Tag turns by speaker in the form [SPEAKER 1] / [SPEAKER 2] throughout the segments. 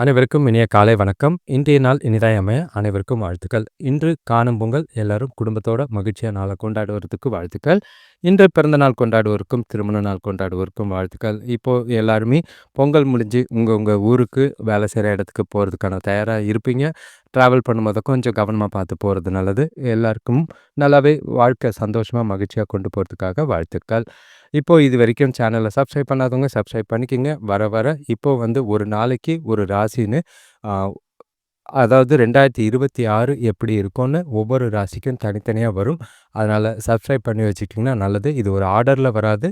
[SPEAKER 1] அனைவருக்கும் இனிய காலை வணக்கம். இன்றைய நாள் இனிதாய் அமைய அனைவருக்கும் வாழ்த்துக்கள். இன்று காணும் பொங்கல் எல்லாரும் குடும்பத்தோட மகிழ்ச்சியாக நாளை கொண்டாடுவதற்கு வாழ்த்துக்கள். இன்று பிறந்த நாள் கொண்டாடுவோருக்கும் திருமண நாள் கொண்டாடுவோருக்கும் வாழ்த்துக்கள். இப்போது எல்லாருமே பொங்கல் முடிஞ்சு உங்கள் உங்கள் ஊருக்கு வேலை செய்கிற இடத்துக்கு போகிறதுக்கான தயாராக இருப்பீங்க. ட்ராவல் பண்ணும்போது கொஞ்சம் கவனமாக பார்த்து போகிறது நல்லது. எல்லாருக்கும் நல்லாவே வாழ்க்கை சந்தோஷமாக மகிழ்ச்சியாக கொண்டு போகிறதுக்காக வாழ்த்துக்கள். இப்போது இது வரைக்கும் சேனலை சப்ஸ்கிரைப் பண்ணாதவங்க சப்ஸ்கிரைப் பண்ணிக்கோங்க. வர வர இப்போது வந்து ஒரு நாளைக்கு ஒரு ராசின்னு அதாவது ரெண்டாயிரத்தி இருபத்தி ஆறு எப்படி இருக்கும்னு ஒவ்வொரு ராசிக்கும் தனித்தனியாக வரும். அதனால் சப்ஸ்கிரைப் பண்ணி வச்சுக்கிட்டிங்கன்னா நல்லது. இது ஒரு ஆர்டரில் வராது.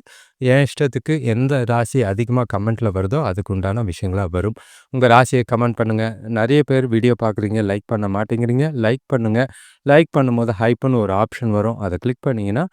[SPEAKER 1] என் இஷ்டத்துக்கு எந்த ராசி அதிகமாக கமெண்ட்டில் வருதோ அதுக்கு உண்டான விஷயங்களாக வரும். உங்கள் ராசியை கமெண்ட் பண்ணுங்கள் நிறைய பேர் வீடியோ பார்க்குறீங்க லைக் பண்ண மாட்டேங்கிறீங்க. லைக் பண்ணுங்கள் லைக் பண்ணும்போது ஹைப்புன்னு ஒரு ஆப்ஷன் வரும். அதை கிளிக் பண்ணிங்கன்னா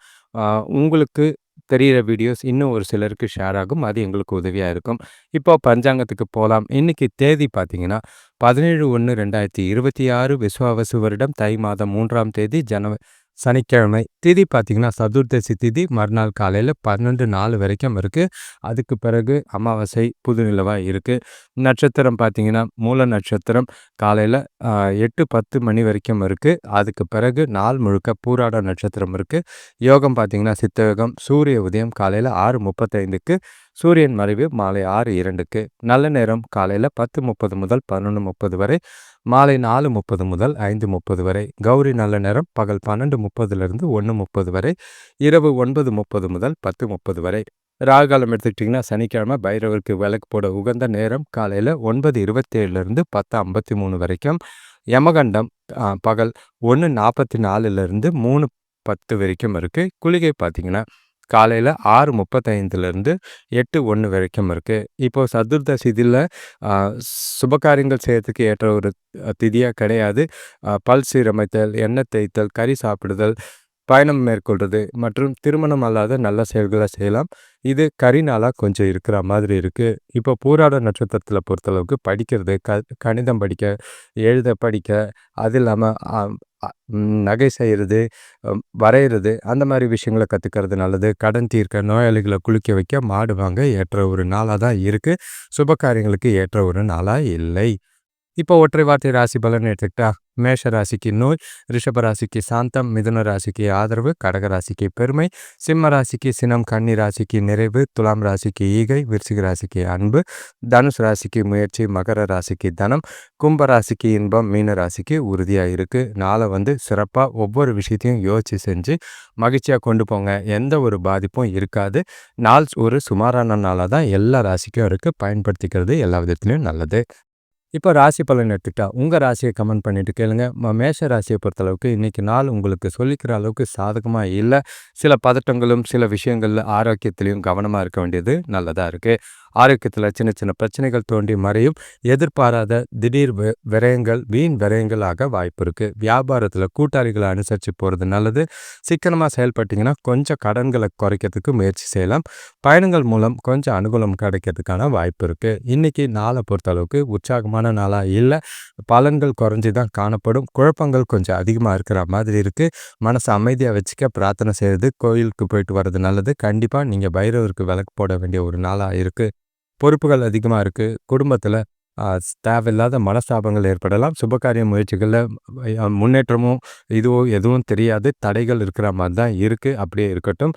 [SPEAKER 1] உங்களுக்கு தெரிகிற வீடியோஸ் இன்னும் ஒரு சிலருக்கு ஷேர் ஆகும். அது எங்களுக்கு உதவியாக இருக்கும். இப்போ பஞ்சாங்கத்துக்கு போகலாம் இன்றைக்கி தேதி பார்த்தீங்கன்னா பதினேழு ஒன்று ரெண்டாயிரத்தி இருபத்தி ஆறு விஸ்வாவசு வருடம் தை மாதம் மூன்றாம் தேதி ஜனவரி சனிக்கிழமை திதி பார்த்திங்கன்னா சதுர்தசி திதி மறுநாள் காலையில் பன்னெண்டு நாலு வரைக்கும் இருக்குது அதுக்கு பிறகு அமாவாசை புது நிலவாக இருக்குது நட்சத்திரம் பார்த்திங்கன்னா மூல நட்சத்திரம் காலையில் எட்டு பத்து மணி வரைக்கும் இருக்குது அதுக்கு பிறகு நாள் முழுக்க பூராட நட்சத்திரம் இருக்குது யோகம் பார்த்திங்கன்னா சித்தயோகம் சூரிய உதயம் காலையில் ஆறு முப்பத்தைந்துக்கு சூரியன் மறைவு மாலை ஆறு இரண்டுக்கு. நல்ல நேரம் காலையில் பத்து முப்பது முதல் பதினொன்று முப்பது வரை மாலை நாலு முப்பது முதல் ஐந்து முப்பது வரை கௌரி நல்ல நேரம் பகல் பன்னெண்டு முப்பதுலேருந்து ஒன்று முப்பது வரை இரவு ஒன்பது முப்பது முதல் பத்து முப்பது வரை. ராகாலம் எடுத்துக்கிட்டிங்கன்னா சனிக்கிழமை பைரவருக்கு விளக்கு போட உகந்த நேரம் காலையில் ஒன்பது இருபத்தேழுலேருந்து பத்து ஐம்பத்தி மூணு வரைக்கும். யமகண்டம் பகல் ஒன்று நாற்பத்தி நாலுலேருந்து மூணு பத்து வரைக்கும் இருக்குது குளிகை பார்த்திங்கன்னா காலையில் ஆறு முப்பத்தைந்துலேருந்து எட்டு ஒன்று வரைக்கும் இருக்குது இப்போது சதுர்தசி இதில் சுபகாரியங்கள் செய்யறதுக்கு ஏற்ற ஒரு திதியாக கிடையாது. பல் சீரமைத்தல் எண்ணெய் தேய்த்தல் கறி சாப்பிடுதல் பயணம் மேற்கொள்வது மற்றும் திருமணம் அல்லாத நல்ல செயல்களை செய்யலாம். இது கறி நாளாக கொஞ்சம் இருக்கிற மாதிரி இருக்குது இப்போ பூராட நட்சத்திரத்தில் பொறுத்தளவுக்கு படிக்கிறது க கணிதம் படிக்க எழுத படிக்க அது இல்லாமல் நகை செய்கிறது வரைகிறது அந்த மாதிரி விஷயங்களை கற்றுக்கிறது நல்லது. கடன் தீர்க்க நோயாளிகளை குளிக்க வைக்க மாடு வாங்க ஏற்ற ஒரு நாளாக தான் இருக்குது சுப காரியங்களுக்கு ஏற்ற ஒரு நாளாக இல்லை. இப்போ ஒற்றை வார்த்தை ராசி பலன் எடுத்துக்கிட்டா மேஷ ராசிக்கு நோய் ரிஷப ராசிக்கு சாந்தம் மிதுன ராசிக்கு ஆதரவு கடக ராசிக்கு பெருமை சிம்ம ராசிக்கு சினம் கன்னி ராசிக்கு நிறைவு துலாம் ராசிக்கு ஈகை விருச்சிக ராசிக்கு அன்பு தனுஷ் ராசிக்கு முயற்சி மகர ராசிக்கு தனம் கும்ப ராசிக்கு இன்பம் மீன ராசிக்கு உறுதியாக இருக்குது நாளை வந்து சிறப்பாக ஒவ்வொரு விஷயத்தையும் யோசித்து செஞ்சு மகிழ்ச்சியாக கொண்டு போங்க. எந்த ஒரு பாதிப்பும் இருக்காது. நாள் ஒரு சுமாரான நாளாக தான் எல்லா ராசிக்கும் இருக்குது பயன்படுத்திக்கிறது எல்லா விதத்துலையும் நல்லது. இப்போ ராசி பலன் எடுத்துக்கிட்டா உங்கள் ராசியை கமெண்ட் பண்ணிட்டு கேளுங்க. மேஷ ராசியை பொறுத்தளவுக்கு இன்றைக்கி நாள் உங்களுக்கு சொல்லிக்கிற அளவுக்கு சாதகமாக இல்லை. சில பதட்டங்களும் சில விஷயங்களில் ஆரோக்கியத்திலையும் கவனமாக இருக்க வேண்டியது நல்லதாக இருக்குது ஆரோக்கியத்தில் சின்ன சின்ன பிரச்சனைகள் தோண்டி மறையும். எதிர்பாராத திடீர் விரயங்கள் வீண் விரயங்களாக வாய்ப்பு இருக்குது வியாபாரத்தில் கூட்டாளிகளை அனுசரித்து போகிறது நல்லது. சிக்கனமாக செயல்பட்டிங்கன்னா கொஞ்சம் கடன்களை குறைக்கிறதுக்கு முயற்சி செய்யலாம். பயணங்கள் மூலம் கொஞ்சம் அனுகூலம் கிடைக்கிறதுக்கான வாய்ப்பு இருக்குது இன்றைக்கி நாளை பொறுத்தளவுக்கு உற்சாகமான நாளாக இல்லை. பலன்கள் குறைஞ்சி தான் காணப்படும். குழப்பங்கள் கொஞ்சம் அதிகமாக இருக்கிற மாதிரி இருக்குது மனசை அமைதியாக வச்சுக்க பிரார்த்தனை செய்கிறது கோயிலுக்கு போயிட்டு வர்றது நல்லது. கண்டிப்பாக நீங்கள் பைரவருக்கு விளக்கு போட வேண்டிய ஒரு நாளாக இருக்குது பொறுப்புகள் அதிகமாக இருக்குது குடும்பத்தில் தேவையில்லாத மனஸ்தாபங்கள் ஏற்படலாம். சுபகாரிய முயற்சிகளில் முன்னேற்றமும் இதுவோ எதுவும் தெரியாது. தடைகள் இருக்கிற மாதிரி தான் இருக்குது அப்படியே இருக்கட்டும்.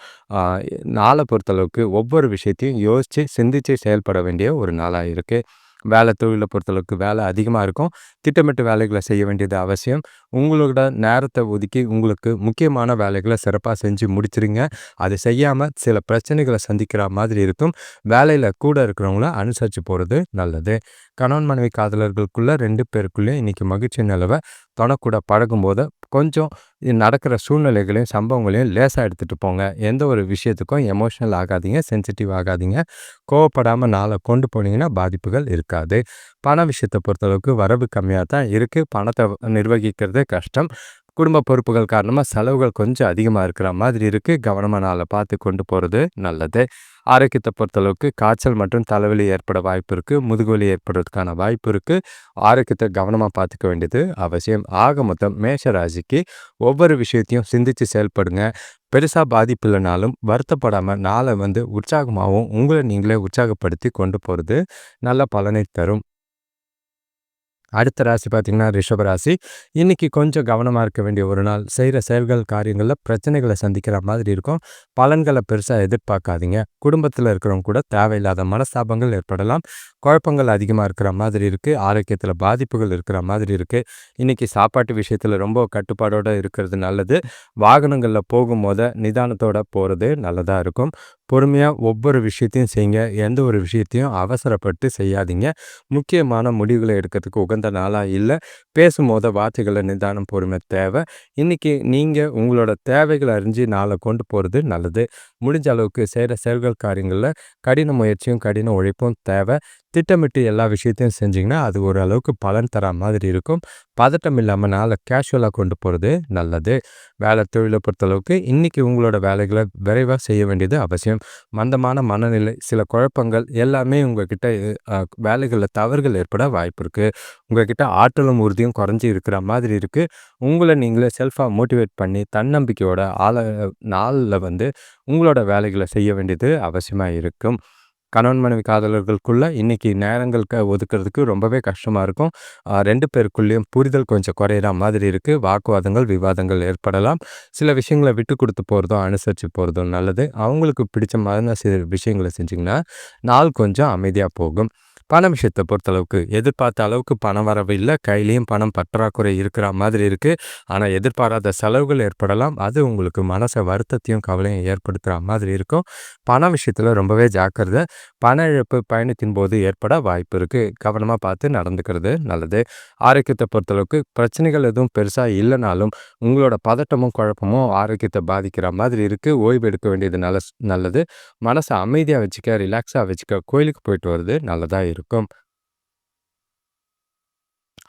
[SPEAKER 1] நாளை பொறுத்தளவுக்கு ஒவ்வொரு விஷயத்தையும் யோசித்து சிந்தித்து செயல்பட வேண்டிய ஒரு நாளாக இருக்குது வேலை தொழிலை பொறுத்தளவுக்கு வேலை அதிகமாக இருக்கும். திட்டமிட்டு வேலைகளை செய்ய வேண்டியது அவசியம். உங்களோட நேரத்தை ஒதுக்கி உங்களுக்கு முக்கியமான வேலைகளை சிறப்பாக செஞ்சு முடிச்சிருங்க. அது செய்யாமல் சில பிரச்சனைகளை சந்திக்கிற மாதிரி இருக்கும். வேலையில் கூட இருக்கிறவங்கள அனுசரித்து போகிறது நல்லது. கணவன் மனைவி காதலர்களுக்குள்ளே ரெண்டு பேருக்குள்ளேயும் இன்றைக்கி மகிழ்ச்சி நிலவை தொடக்கூட பழகும்போது கொஞ்சம் நடக்கிற சூழ்நிலைகளையும் சம்பவங்களையும் லேசாக எடுத்துகிட்டு போங்க. எந்த ஒரு விஷயத்துக்கும் எமோஷனல் ஆகாதீங்க சென்சிட்டிவ் ஆகாதீங்க. கோவப்படாமல் நாளை கொண்டு போனீங்கன்னா பாதிப்புகள் இருக்காது. பண விஷயத்தை பொறுத்தளவுக்கு வரவு கம்மியாக தான் இருக்குது பணத்தை நிர்வகிக்கிறது கஷ்டம். குடும்ப பொறுப்புகள் காரணமாக செலவுகள் கொஞ்சம் அதிகமாக இருக்கிற மாதிரி இருக்குது கவனமாக நாளை பார்த்து கொண்டு போகிறது நல்லது. ஆரோக்கியத்தை பொறுத்தளவுக்கு காய்ச்சல் மற்றும் தலைவலி ஏற்பட வாய்ப்பு இருக்குது முதுகுவலி ஏற்படுறதுக்கான வாய்ப்பு இருக்குது ஆரோக்கியத்தை கவனமாக பார்த்துக்க வேண்டியது அவசியம். ஆக மொத்தம் மேஷராசிக்கு ஒவ்வொரு விஷயத்தையும் சிந்தித்து செயல்படுங்க. பெருசாக பாதிப்பு இல்லைனாலும் வருத்தப்படாமல் நாளை வந்து உற்சாகமாகவும் உங்களை நீங்களே உற்சாகப்படுத்தி கொண்டு போகிறது நல்ல பலனை தரும். அடுத்த ராசி பார்த்திங்கன்னா ரிஷபராசி இன்றைக்கி கொஞ்சம் கவனமாக இருக்க வேண்டிய ஒரு நாள். செய்கிற செயல்கள் காரியங்களில் பிரச்சனைகளை சந்திக்கிற மாதிரி இருக்கும். பலன்களை பெருசாக எதிர்பார்க்காதீங்க. குடும்பத்தில் இருக்கிறவங்க கூட தேவையில்லாத மனஸ்தாபங்கள் ஏற்படலாம். குழப்பங்கள் அதிகமாக இருக்கிற மாதிரி இருக்குது ஆரோக்கியத்தில் பாதிப்புகள் இருக்கிற மாதிரி இருக்குது இன்றைக்கி சாப்பாட்டு விஷயத்தில் ரொம்ப கட்டுப்பாடோடு இருக்கிறது நல்லது. வாகனங்களில் போகும்போது நிதானத்தோடு போகிறது நல்லதாக இருக்கும். பொறுமையாக ஒவ்வொரு விஷயத்தையும் செய்யுங்க எந்த ஒரு விஷயத்தையும் அவசரப்பட்டு செய்யாதீங்க. முக்கியமான முடிவுகளை எடுக்கிறதுக்கு உகந்த நாளாக இல்லை. பேசும்போது வார்த்தைகளை நிதானம் பொறுமை தேவை. இன்றைக்கி நீங்கள் உங்களோட தேவைகளை அறிஞ்சு நாளை கொண்டு போகிறது நல்லது. முடிஞ்ச அளவுக்கு செய்கிற செயல்கள் காரியங்களில் கடின முயற்சியும் கடின உழைப்பும் தேவை. திட்டமிட்டு எல்லா விஷயத்தையும் செஞ்சிங்கன்னா அது ஓரளவுக்கு பலன் தர மாதிரி இருக்கும். பதட்டம் இல்லாமல் நாளை கேஷுவலாக கொண்டு போகிறது நல்லது. வேலை தொழிலை பொறுத்தளவுக்கு இன்றைக்கி உங்களோட வேலைகளை விரைவாக செய்ய வேண்டியது அவசியம். மந்தமான மனநிலை சில குழப்பங்கள் எல்லாமே உங்ககிட்ட வேலைகளில் தவறுகள் ஏற்பட வாய்ப்பு இருக்குது உங்ககிட்ட ஆற்றலும் உறுதியும் குறைஞ்சி இருக்கிற மாதிரி இருக்குது உங்களை நீங்களே செல்ஃபாக மோட்டிவேட் பண்ணி தன்னம்பிக்கையோட ஆள நாளில் வந்து உங்களோட வேலைகளை செய்ய வேண்டியது அவசியமாக இருக்கும். கணவன் மனைவி காதலர்களுக்குள்ளே இன்றைக்கி நேரங்கள் க ஒதுக்கிறதுக்கு ரொம்பவே கஷ்டமாக இருக்கும். ரெண்டு பேருக்குள்ளேயும் புரிதல் கொஞ்சம் குறையிற மாதிரி இருக்குது வாக்குவாதங்கள் விவாதங்கள் ஏற்படலாம். சில விஷயங்களை விட்டு கொடுத்து போகிறதும் அனுசரித்து போகிறதும் நல்லது. அவங்களுக்கு பிடிச்ச மாதிரி சில விஷயங்களை செஞ்சிங்கன்னா நாள் கொஞ்சம் அமைதியாக போகும். பண விஷயத்தை பொறுத்தளவுக்கு எதிர்பார்த்த அளவுக்கு பணம் வரவு இல்லை. கையிலையும் பணம் பற்றாக்குறை இருக்கிற மாதிரி இருக்குது ஆனால் எதிர்பாராத செலவுகள் ஏற்படலாம். அது உங்களுக்கு மனசை வருத்தத்தையும் கவலையும் ஏற்படுத்துகிற மாதிரி இருக்கும். பண விஷயத்தில் ரொம்பவே ஜாக்கிரதை. பண இழப்பு பயணத்தின் போது ஏற்பட வாய்ப்பு இருக்குது கவனமாக பார்த்து நடந்துக்கிறது நல்லது. ஆரோக்கியத்தை பொறுத்தளவுக்கு பிரச்சனைகள் எதுவும் பெருசாக இல்லைனாலும் உங்களோட பதட்டமும் குழப்பமும் ஆரோக்கியத்தை பாதிக்கிற மாதிரி இருக்குது ஓய்வு எடுக்க வேண்டியது நல்ல நல்லது. மனசை அமைதியாக வச்சுக்க ரிலாக்ஸாக வச்சுக்க கோயிலுக்கு போயிட்டு வருது நல்லதாக இருக்கும். இருக்கும்.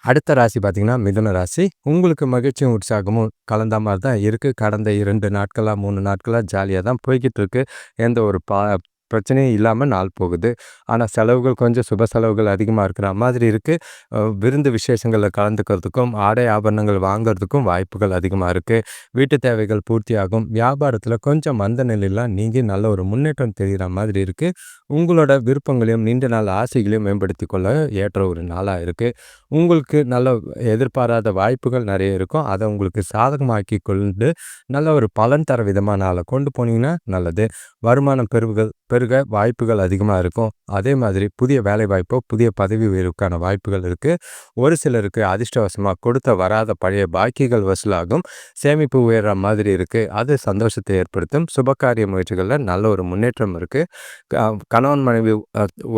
[SPEAKER 1] அடுத்த ராசி பார்த்திங்கன்னா மிதுன ராசி. உங்களுக்கு மகிழ்ச்சியும் உற்சாகமும் கலந்த மாதிரி தான் இருக்குது கடந்த இரண்டு நாட்களாக மூணு நாட்களாக ஜாலியாக தான் போய்கிட்டு இருக்குது எந்த ஒரு பா பிரச்சனையும் இல்லாமல் நாள் போகுது. ஆனால் செலவுகள் கொஞ்சம் சுப செலவுகள் அதிகமாக இருக்கிற மாதிரி இருக்குது விருந்து விசேஷங்களில் கலந்துக்கிறதுக்கும் ஆடை ஆபரணங்கள் வாங்கிறதுக்கும் வாய்ப்புகள் அதிகமாக இருக்குது வீட்டு தேவைகள் பூர்த்தியாகும். வியாபாரத்தில் கொஞ்சம் மந்த நிலையெல்லாம் நீங்கள் நல்ல ஒரு முன்னேற்றம் தெரிகிற மாதிரி இருக்குது உங்களோட விருப்பங்களையும் நீண்ட நாள் ஆசைகளையும் மேம்படுத்தி கொள்ள ஏற்ற ஒரு நாளாக இருக்குது உங்களுக்கு நல்ல எதிர்பாராத வாய்ப்புகள் நிறைய இருக்கும். அதை உங்களுக்கு சாதகமாக்கி கொண்டு நல்ல ஒரு பலன் தர விதமான நாளை கொண்டு போனீங்கன்னா நல்லது. வருமானம் பெருவுகள் பெருக வாய்ப்புகள் அதிகமாக இருக்கும். அதே மாதிரி புதிய வேலை வாய்ப்போ புதிய பதவி உயர்வுக்கான வாய்ப்புகள் இருக்குது ஒரு சிலருக்கு அதிர்ஷ்டவசமாக கொடுத்த வராத பழைய பாக்கிகள் வசூலாகும். சேமிப்பு உயர்ற மாதிரி இருக்குது அது சந்தோஷத்தை ஏற்படுத்தும். சுபகாரிய முயற்சிகளில் நல்ல ஒரு முன்னேற்றம் இருக்குது கணவன் மனைவி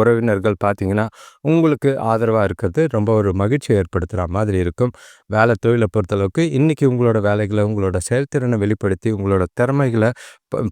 [SPEAKER 1] உறவினர்கள் பார்த்தீங்கன்னா உங்களுக்கு ஆதரவாக இருக்கிறது ரொம்ப ஒரு மகிழ்ச்சியை ஏற்படுத்துகிற மாதிரி இருக்கும். வேலை தொழிலை பொறுத்தளவுக்கு இன்றைக்கி உங்களோட வேலைகளை உங்களோட செயல்திறனை வெளிப்படுத்தி உங்களோட திறமைகளை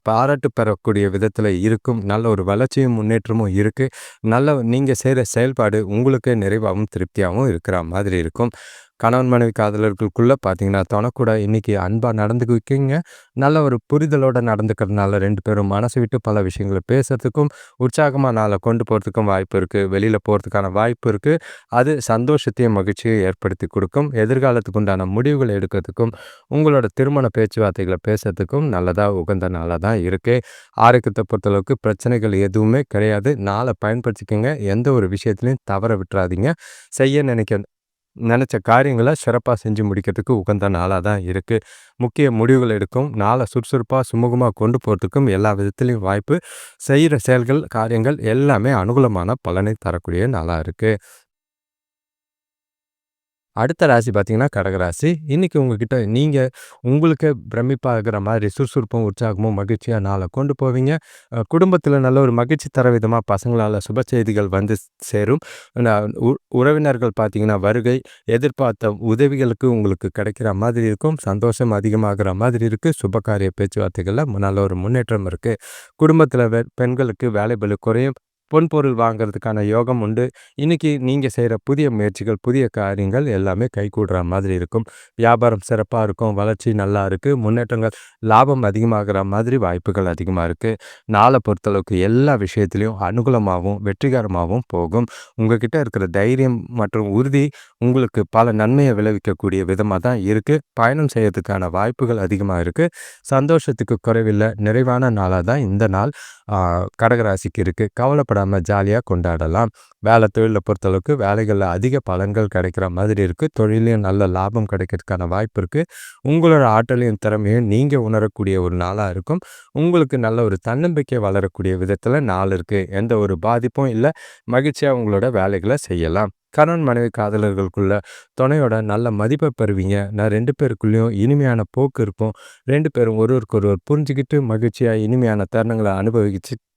[SPEAKER 1] பாராட்டு பெறக்கூடிய விதத்தில் இருக்கும். நல்ல ஒரு வளர்ச்சியும் முன்னேற்றமும் இருக்குது நல்ல நீங்கள் செய்கிற செயல்பாடு உங்களுக்கு நிறைவாகவும் திருப்தியாகவும் இருக்கிற மாதிரி இருக்கும். கணவன் மனைவி காதலர்களுக்குள்ளே பார்த்தீங்கன்னா தொணக்கூட இன்றைக்கி அன்பாக நடந்துக்குவிக்கிங்க நல்ல ஒரு புரிதலோடு நடந்துக்கிறதுனால ரெண்டு பேரும் மனசு விட்டு பல விஷயங்களை பேசுறதுக்கும் உற்சாகமாக நாளை கொண்டு போகிறதுக்கும் வாய்ப்பு இருக்குது வெளியில் போகிறதுக்கான வாய்ப்பு இருக்குது அது சந்தோஷத்தையும் மகிழ்ச்சியும் ஏற்படுத்தி கொடுக்கும். எதிர்காலத்துக்கு உண்டான முடிவுகளை எடுக்கிறதுக்கும் உங்களோட திருமண பேச்சுவார்த்தைகளை பேசுறதுக்கும் நல்லதாக உகந்த நாளாக தான் இருக்குது ஆரோக்கியத்தை பொறுத்தளவுக்கு பிரச்சனைகள் எதுவுமே கிடையாது. நாளை பயன்படுத்திக்கோங்க. எந்த ஒரு விஷயத்துலையும் தவற விட்டுறாதீங்க. செய்ய நினைக்க நினச்ச காரியங்களை சிறப்பாக செஞ்சு முடிக்கிறதுக்கு உகந்த நாளாக தான் இருக்குது முக்கிய முடிவுகள் எடுக்கும். நாளை சுறுசுறுப்பாக சுமூகமாக கொண்டு போகிறதுக்கும் எல்லா விதத்துலேயும் வாய்ப்பு. செய்கிற செயல்கள் காரியங்கள் எல்லாமே அனுகூலமான பலனை தரக்கூடிய நாளாக இருக்குது அடுத்த ராசி பார்த்தீங்கன்னா கடகராசி இன்றைக்கி உங்ககிட்ட நீங்கள் உங்களுக்கு பிரமிப்பாகிற மாதிரி சுறுசுறுப்பும் உற்சாகமும் மகிழ்ச்சியாக நாளை கொண்டு போவீங்க. குடும்பத்தில் நல்ல ஒரு மகிழ்ச்சி தர விதமாக பசங்களால் சுப செய்திகள் வந்து சேரும். உறவினர்கள் பார்த்தீங்கன்னா வருகை எதிர்பார்த்த உதவிகளுக்கு உங்களுக்கு கிடைக்கிற மாதிரி இருக்கும். சந்தோஷம் அதிகமாகிற மாதிரி இருக்குது சுபகாரிய பேச்சுவார்த்தைகளில் நல்ல ஒரு முன்னேற்றம் இருக்குது குடும்பத்தில் பெண்களுக்கு வேலைபலு குறையும். பொன்பொருள் வாங்கிறதுக்கான யோகம் உண்டு. இன்றைக்கி நீங்கள் செய்கிற புதிய முயற்சிகள் புதிய காரியங்கள் எல்லாமே கைகூடுற மாதிரி இருக்கும். வியாபாரம் சிறப்பாக இருக்கும் வளர்ச்சி நல்லா இருக்குது முன்னேற்றங்கள் லாபம் அதிகமாகிற மாதிரி வாய்ப்புகள் அதிகமாக இருக்குது நாளை பொறுத்தளவுக்கு எல்லா விஷயத்துலையும் அனுகூலமாகவும் வெற்றிகரமாகவும் போகும். உங்ககிட்ட இருக்கிற தைரியம் மற்றும் உறுதி உங்களுக்கு பல நன்மையை விளைவிக்கக்கூடிய விதமாக தான் இருக்குது பயணம் செய்யறதுக்கான வாய்ப்புகள் அதிகமாக இருக்குது சந்தோஷத்துக்கு குறைவில்லை நிறைவான நாளாக தான் இந்த நாள் கடகராசிக்கு இருக்குது கவலைப்பட பயப்படாமல் ஜாலியாக கொண்டாடலாம். வேலை தொழிலை பொறுத்தளவுக்கு வேலைகளில் அதிக பலன்கள் கிடைக்கிற மாதிரி இருக்குது தொழிலையும் நல்ல லாபம் கிடைக்கிறதுக்கான வாய்ப்பு இருக்குது உங்களோட ஆற்றலையும் திறமையும் நீங்கள் உணரக்கூடிய ஒரு நாளாக இருக்கும். உங்களுக்கு நல்ல ஒரு தன்னம்பிக்கை வளரக்கூடிய விதத்தில் நாள் இருக்குது எந்த ஒரு பாதிப்பும் இல்லை. மகிழ்ச்சியாக உங்களோட வேலைகளை செய்யலாம். கணவன் மனைவி காதலர்களுக்குள்ள துணையோட நல்ல மதிப்பை பெறுவீங்க. நான் ரெண்டு பேருக்குள்ளேயும் இனிமையான போக்கு இருக்கும். ரெண்டு பேரும் ஒருவருக்கு ஒருவர் புரிஞ்சுக்கிட்டு மகிழ்ச்சியாக இனிமையான தருணங்களை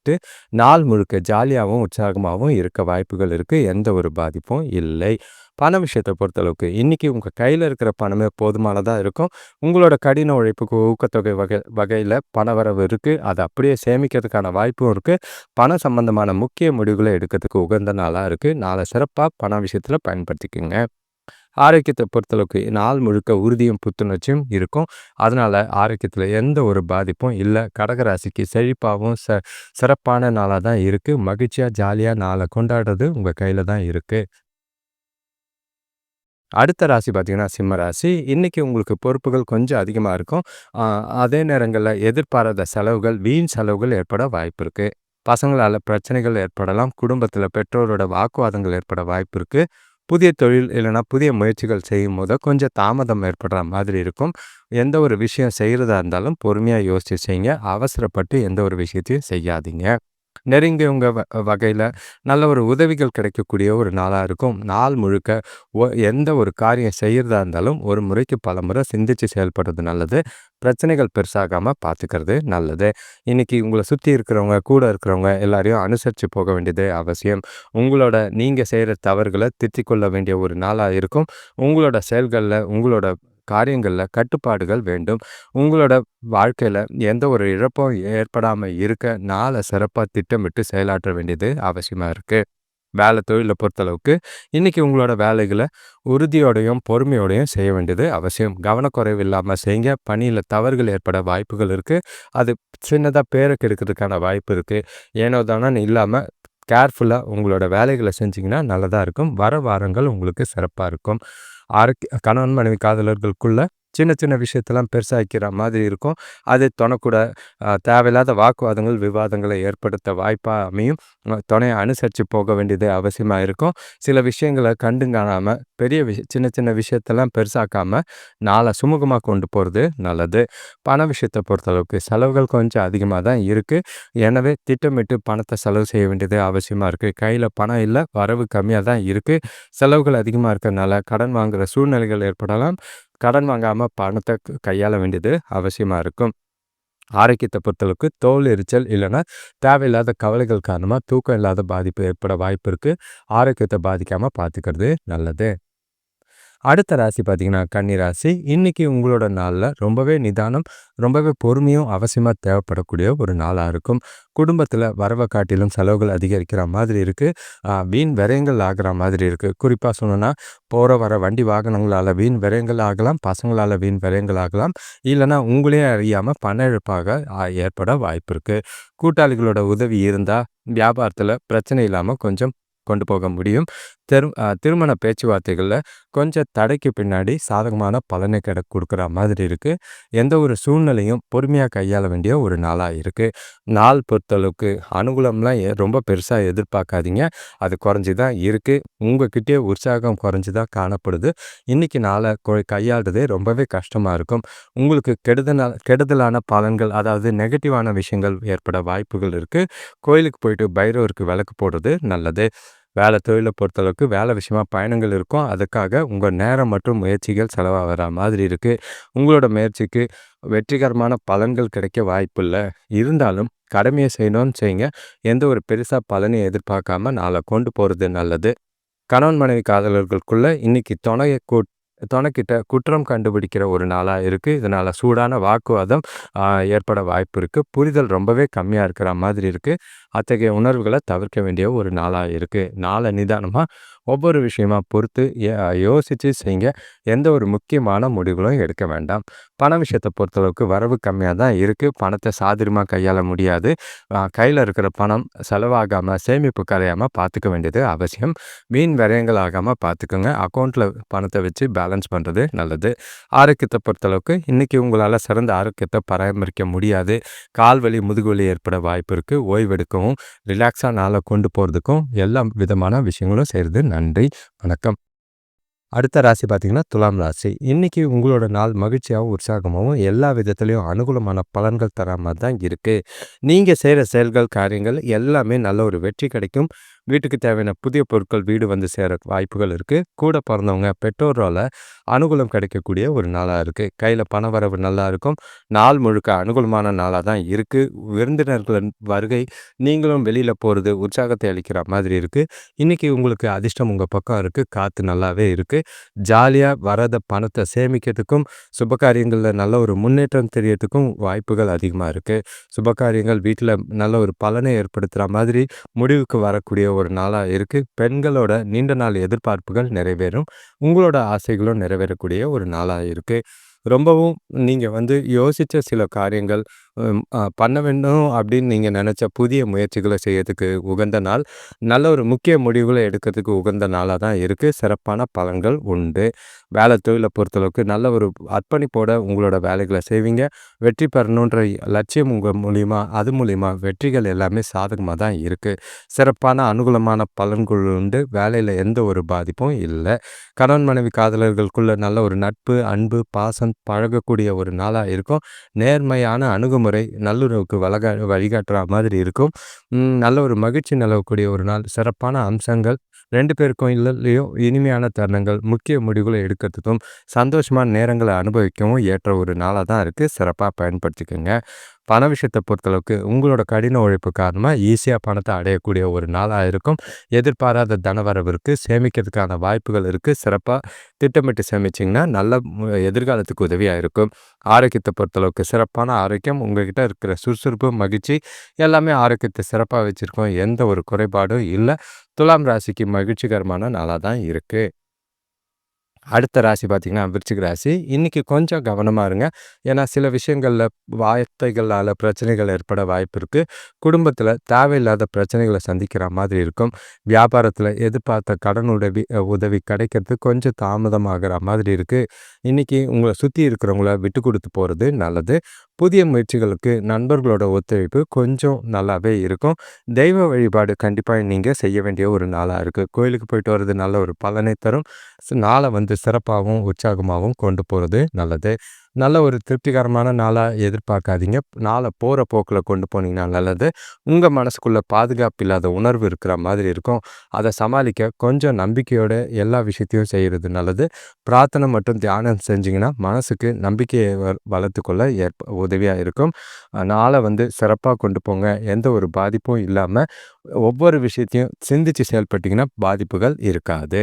[SPEAKER 1] அனுபவிச்சுட்டு நாள் முழுக்க ஜாலியாகவும் உற்சாகமாகவும் இருக்க வாய்ப்புகள் இருக்குது எந்த ஒரு பாதிப்பும் இல்லை. பண விஷயத்தை பொறுத்தளவுக்கு இன்றைக்கி உங்கள் கையில் இருக்கிற பணமே போதுமானதாக இருக்கும். உங்களோட கடின உழைப்புக்கு ஊக்கத்தொகை வகை வகையில் பணவரவு இருக்குது அதை அப்படியே சேமிக்கிறதுக்கான வாய்ப்பும் இருக்குது பணம் சம்பந்தமான முக்கிய முடிவுகளை எடுக்கிறதுக்கு உகந்த நாளாக இருக்குது நாளை சிறப்பாக பண விஷயத்தில் பயன்படுத்திக்கோங்க. ஆரோக்கியத்தை பொறுத்தளவுக்கு நாள் முழுக்க உறுதியும் புத்துணர்ச்சியும் இருக்கும். அதனால் ஆரோக்கியத்தில் எந்த ஒரு பாதிப்பும் இல்லை. கடகராசிக்கு செழிப்பாகவும் ச சிறப்பான நாளாக தான் இருக்குது மகிழ்ச்சியாக ஜாலியாக நாளை கொண்டாடுறது உங்கள் கையில் தான் இருக்குது அடுத்த ராசி பார்த்திங்கன்னா சிம்ம ராசி. இன்றைக்கி உங்களுக்கு பொறுப்புகள் கொஞ்சம் அதிகமாக இருக்கும். அதே நேரங்களில் எதிர்பாராத செலவுகள் வீண் செலவுகள் ஏற்பட வாய்ப்பு இருக்குது பசங்களால் பிரச்சனைகள் ஏற்படலாம். குடும்பத்தில் பெற்றோரோட வாக்குவாதங்கள் ஏற்பட வாய்ப்பு இருக்குது புதிய தொழில் இல்லைனா புதிய முயற்சிகள் செய்யும் போது கொஞ்சம் தாமதம் ஏற்படுற மாதிரி இருக்கும். எந்த ஒரு விஷயம் செய்கிறதா இருந்தாலும் பொறுமையாக யோசித்து செய்யுங்க. அவசரப்பட்டு எந்த ஒரு விஷயத்தையும் செய்யாதீங்க. நெருங்கியவங்க வ வகையில் நல்ல ஒரு உதவிகள் கிடைக்கக்கூடிய ஒரு நாளாக இருக்கும். நாள் முழுக்க ஒ எந்த ஒரு காரியம் செய்கிறதா இருந்தாலும் ஒரு முறைக்கு பல முறை சிந்தித்து செயல்படுறது நல்லது. பிரச்சனைகள் பெருசாகாமல் பார்த்துக்கிறது நல்லது. இன்றைக்கி உங்களை சுற்றி இருக்கிறவங்க கூட இருக்கிறவங்க எல்லாரையும் அனுசரித்து போக வேண்டியது அவசியம். உங்களோட நீங்கள் செய்கிற தவறுகளை திருத்திக் கொள்ள வேண்டிய ஒரு நாளாக இருக்கும். உங்களோட செயல்களில் உங்களோட காரியங்களில் கட்டுப்பாடுகள் வேண்டும். உங்களோட வாழ்க்கையில் எந்த ஒரு இழப்பும் ஏற்படாமல் இருக்க நாளை சிறப்பாக திட்டமிட்டு செயலாற்ற வேண்டியது அவசியமாக இருக்குது வேலை தொழிலை பொறுத்தளவுக்கு இன்றைக்கி உங்களோட வேலைகளை உறுதியோடையும் பொறுமையோடையும் செய்ய வேண்டியது அவசியம். கவனக்குறைவு இல்லாமல் செய்யுங்க பணியில் தவறுகள் ஏற்பட வாய்ப்புகள் இருக்குது அது சின்னதாக பேரை கெடுக்கிறதுக்கான வாய்ப்பு இருக்குது ஏனோ தானே இல்லாமல் கேர்ஃபுல்லாக உங்களோட வேலைகளை செஞ்சிங்கன்னா நல்லதாக இருக்கும். வர வாரங்கள் உங்களுக்கு சிறப்பாக இருக்கும். ஆரோக்கிய கணவன் மனைவி காதலர்களுக்குள்ள சின்ன சின்ன விஷயத்தெல்லாம் பெருசாக்கிற மாதிரி இருக்கும். அது துணக்கூட தேவையில்லாத வாக்குவாதங்கள் விவாதங்களை ஏற்படுத்த வாய்ப்பாக அமையும். துணையை அனுசரித்து போக வேண்டியது அவசியமாக இருக்கும். சில விஷயங்களை கண்டு காணாமல் பெரிய விஷய சின்ன சின்ன விஷயத்தெல்லாம் பெருசாக்காமல் நாளை சுமூகமாக கொண்டு போகிறது நல்லது. பண விஷயத்தை பொறுத்தளவுக்கு செலவுகள் கொஞ்சம் அதிகமாக தான் இருக்குது எனவே திட்டமிட்டு பணத்தை செலவு செய்ய வேண்டியது அவசியமாக இருக்குது கையில் பணம் இல்லை வரவு கம்மியாக தான் இருக்குது செலவுகள் அதிகமாக இருக்கிறதுனால கடன் வாங்குகிற சூழ்நிலைகள் ஏற்படலாம். கடன் வாங்காமல் பணத்தை கையாள வேண்டியது அவசியமாக இருக்கும். ஆரோக்கியத்தை பொறுத்தளவுக்கு தோல் எரிச்சல் இல்லைன்னா தேவையில்லாத கவலைகள் காரணமாக தூக்கம் இல்லாத பாதிப்பு ஏற்பட வாய்ப்பு இருக்குது ஆரோக்கியத்தை பாதிக்காமல் பார்த்துக்கிறது நல்லது. அடுத்த ராசி பார்த்தீங்கன்னா கன்னி ராசி. இன்றைக்கி உங்களோட நாளில் ரொம்பவே நிதானம் ரொம்பவே பொறுமையும் அவசியமாக தேவைப்படக்கூடிய ஒரு நாளாக இருக்கும். குடும்பத்தில் வரவை காட்டிலும் செலவுகள் அதிகரிக்கிற மாதிரி இருக்குது வீண் விரயங்கள் ஆகிற மாதிரி இருக்குது குறிப்பாக சொன்னோன்னா போகிற வர வண்டி வாகனங்களால் வீண் விரயங்கள் ஆகலாம் பசங்களால் வீண் விரயங்கள் ஆகலாம். இல்லைனா உங்களே அறியாமல் பண இழப்பாக ஏற்பட வாய்ப்பு இருக்குது கூட்டாளிகளோட உதவி இருந்தால் வியாபாரத்தில் பிரச்சனை இல்லாமல் கொஞ்சம் கொண்டு போக முடியும். திரு திருமண பேச்சுவார்த்தைகளில் கொஞ்சம் தடைக்கு பின்னாடி சாதகமான பலனை கிட கொடுக்குற மாதிரி இருக்குது எந்த ஒரு சூழ்நிலையும் பொறுமையாக கையாள வேண்டிய ஒரு நாளாக இருக்குது நாள் பொறுத்தளவுக்கு அனுகூலம்லாம் ரொம்ப பெருசாக எதிர்பார்க்காதீங்க அது குறைஞ்சி தான் இருக்குது உங்ககிட்டே உற்சாகம் குறைஞ்சி தான் காணப்படுது. இன்றைக்கி நாளை கையாளுறதே ரொம்பவே கஷ்டமாக இருக்கும். உங்களுக்கு கெடுதல் கெடுதலான பலன்கள் அதாவது நெகட்டிவான விஷயங்கள் ஏற்பட வாய்ப்புகள் இருக்குது கோயிலுக்கு போயிட்டு பைரவருக்கு விளக்கு போடுறது நல்லது. வேலை தொழிலை பொறுத்தளவுக்கு வேலை விஷயமா பயணங்கள் இருக்கும். அதுக்காக உங்கள் நேரம் மற்றும் முயற்சிகள் செலவாகிற மாதிரி இருக்குது உங்களோட முயற்சிக்கு வெற்றிகரமான பலன்கள் கிடைக்க வாய்ப்பு இல்லை. இருந்தாலும் கடமையை செய்யணும்னு செய்யுங்க. எந்த ஒரு பெருசாக பலனையும் எதிர்பார்க்காம நாளை கொண்டு போகிறது நல்லது. கணவன் மனைவி காதலர்களுக்குள்ளே இன்னைக்கு துணையை கூட் துணைக்கிட்ட குற்றம் கண்டுபிடிக்கிற ஒரு நாளாக இருக்குது இதனால் சூடான வாக்குவாதம் ஏற்பட வாய்ப்பு இருக்குது புரிதல் ரொம்பவே கம்மியாக இருக்கிற மாதிரி இருக்குது அத்தகைய உணர்வுகளை தவிர்க்க வேண்டிய ஒரு நாளாக இருக்குது நாளை நிதானமாக ஒவ்வொரு விஷயமா பொறுத்து யோசித்து செய்யுங்க எந்த ஒரு முக்கியமான முடிவுகளும் எடுக்க வேண்டாம். பண விஷயத்தை பொறுத்தளவுக்கு வரவு கம்மியாக தான் இருக்குது பணத்தை சாதுரியமாக கையாள முடியாது. கையில் இருக்கிற பணம் செலவாகாமல் சேமிப்பு கரையாமல் பார்த்துக்க வேண்டியது அவசியம். வீண் விரயங்கள் ஆகாமல் பார்த்துக்கோங்க அக்கௌண்ட்டில் பணத்தை வச்சு பேலன்ஸ் பண்ணுறது நல்லது. ஆரோக்கியத்தை பொறுத்தளவுக்கு இன்றைக்கி உங்களால் சிறந்த ஆரோக்கியத்தை பராமரிக்க முடியாது. கால் வலி முதுகுவலி ஏற்பட வாய்ப்பு இருக்குது ஓய்வெடுக்கவும் ரிலாக்ஸாக நாளை கொண்டு போகிறதுக்கும் எல்லா விதமான விஷயங்களும் செய்கிறது நன்றி. வணக்கம். அடுத்த ராசி பார்த்தீங்கன்னா துலாம் ராசி. இன்றைக்கி உங்களோட நாள் மகிழ்ச்சியாகவும் உற்சாகமாகவும் எல்லா விதத்துலேயும் அனுகூலமான பலன்கள் தர மாதிரி தான் இருக்குது நீங்கள் செய்கிற செயல்கள் காரியங்கள் எல்லாமே நல்ல ஒரு வெற்றி கிடைக்கும். வீட்டுக்கு தேவையான புதிய பொருட்கள் வீடு வந்து சேர வாய்ப்புகள் இருக்குது கூட பிறந்தவங்க பெற்றோரால் அனுகூலம் கிடைக்கக்கூடிய ஒரு நாளாக இருக்குது கையில் பண வரவு நல்லா இருக்கும். நாள் முழுக்க அனுகூலமான நாளாக தான் இருக்குது விருந்தினர்களின் வருகை நீங்களும் வெளியில் போகிறது உற்சாகத்தை அளிக்கிற மாதிரி இருக்குது இன்றைக்கி உங்களுக்கு அதிர்ஷ்டம் உங்கள் பக்கம் இருக்குது காற்று நல்லாவே இருக்குது ஜாலியாக வரத பணத்தை சேமிக்கிறதுக்கும் சுபகாரியங்களில் நல்ல ஒரு முன்னேற்றம் தெரியறதுக்கும் வாய்ப்புகள் அதிகமாக இருக்குது சுபகாரியங்கள் வீட்டில் நல்ல ஒரு பலனை ஏற்படுத்துகிற மாதிரி முடிவுக்கு வரக்கூடிய ஒரு நாளாக இருக்குது பெண்களோட நீண்ட நாள் எதிர்பார்ப்புகள் நிறைவேறும். உங்களோட ஆசைகளும் நிறைவேறக்கூடிய ஒரு நாளாக இருக்குது ரொம்பவும் நீங்கள் வந்து யோசித்த சில காரியங்கள் பண்ண வேண்டும் அப்படின்னு நீங்கள் நினச்ச புதிய முயற்சிகளை செய்யறதுக்கு உகந்த நாள். நல்ல ஒரு முக்கிய முடிவுகளை எடுக்கிறதுக்கு உகந்த நாளாக தான் இருக்குது சிறப்பான பலன்கள் உண்டு. வேலை தொழிலை பொறுத்தளவுக்கு நல்ல ஒரு அர்ப்பணிப்போட உங்களோட வேலைகளை செய்வீங்க. வெற்றி பெறணுன்ற லட்சியம் உங்கள் மூலிமா அது மூலிமா வெற்றிகள் எல்லாமே சாதகமாக தான் இருக்குது சிறப்பான அனுகூலமான பலன்கள் உண்டு. வேலையில் எந்த ஒரு பாதிப்பும் இல்லை. கணவன் மனைவி காதலர்களுக்குள்ள நல்ல ஒரு நட்பு அன்பு பாசம் பழகக்கூடிய ஒரு நாளாக இருக்கும். நேர்மையான அணுகுமுறை முறை நல்லுறவுக்கு வழகா வழிகாட்டுற மாதிரி இருக்கும். நல்ல ஒரு மகிழ்ச்சி நிலவக்கூடிய ஒரு நாள். சிறப்பான அம்சங்கள். ரெண்டு பேருக்கும் இல்லையோ இனிமையான தருணங்கள். முக்கிய முடிவுகளை எடுக்கிறதுக்கும் சந்தோஷமான நேரங்களை அனுபவிக்கவும் ஏற்ற ஒரு நாளாக தான் இருக்குது சிறப்பாக பயன்படுத்திக்கோங்க. பண விஷயத்தை பொறுத்தளவுக்கு உங்களோட கடின உழைப்பு காரணமாக ஈஸியாக பணத்தை அடையக்கூடிய ஒரு நாளாக இருக்கும். எதிர்பாராத தனவரவிற்கு சேமிக்கிறதுக்கான வாய்ப்புகள் இருக்குது சிறப்பாக திட்டமிட்டு சேமிச்சிங்கன்னா நல்ல எதிர்காலத்துக்கு உதவியாக இருக்கும். ஆரோக்கியத்தை பொறுத்தளவுக்கு சிறப்பான ஆரோக்கியம் உங்கள்கிட்ட இருக்கிற சுறுசுறுப்பு மகிழ்ச்சி எல்லாமே ஆரோக்கியத்தை சிறப்பாக வச்சுருக்கோம். எந்த ஒரு குறைபாடும் இல்லை. துலாம் ராசிக்கு மகிழ்ச்சிகரமான நாளாக தான் இருக்குது அடுத்த ராசி பார்த்திங்கன்னா விருச்சிக ராசி. இன்றைக்கி கொஞ்சம் கவனமாக இருங்க. ஏன்னா சில விஷயங்களில் வார்த்தைகளால் பிரச்சனைகள் ஏற்பட வாய்ப்பு இருக்குது குடும்பத்தில் தேவையில்லாத பிரச்சனைகளை சந்திக்கிற மாதிரி இருக்கும். வியாபாரத்தில் எதிர்பார்த்த கடன் உதவி உதவி கிடைக்கிறது கொஞ்சம் தாமதமாகிற மாதிரி இருக்குது இன்றைக்கி உங்களை சுற்றி இருக்கிறவங்கள விட்டு கொடுத்து போகிறது நல்லது. புதிய முயற்சிகளுக்கு நண்பர்களோட ஒத்துழைப்பு கொஞ்சம் நல்லாவே இருக்கும். தெய்வ வழிபாடு கண்டிப்பாக நீங்கள் செய்ய வேண்டிய ஒரு நாளாக இருக்குது கோயிலுக்கு போயிட்டு வர்றது நல்ல ஒரு பலனை தரும். நாளை வந்து சிறப்பாகவும் உற்சாகமாகவும் கொண்டு போகிறது நல்லது. நல்ல ஒரு திருப்திகரமான நாளாக எதிர்பார்க்காதீங்க. நாளை போகிற போக்கில் கொண்டு போனீங்கன்னா நல்லது. உங்கள் மனசுக்குள்ளே பாதுகாப்பு இல்லாத உணர்வு இருக்கிற மாதிரி இருக்கும். அதை சமாளிக்க கொஞ்சம் நம்பிக்கையோட எல்லா விஷயத்தையும் செய்கிறது நல்லது. பிரார்த்தனை மற்றும் தியானம் செஞ்சிங்கன்னா மனசுக்கு நம்பிக்கையை வளர்த்துக்கொள்ள ஏற்ப உதவியாக இருக்கும். நாளை வந்து சிறப்பாக கொண்டு போங்க. எந்த ஒரு பாதிப்பும் இல்லாமல் ஒவ்வொரு விஷயத்தையும் சிந்தித்து செயல்பட்டிங்கன்னா பாதிப்புகள் இருக்காது.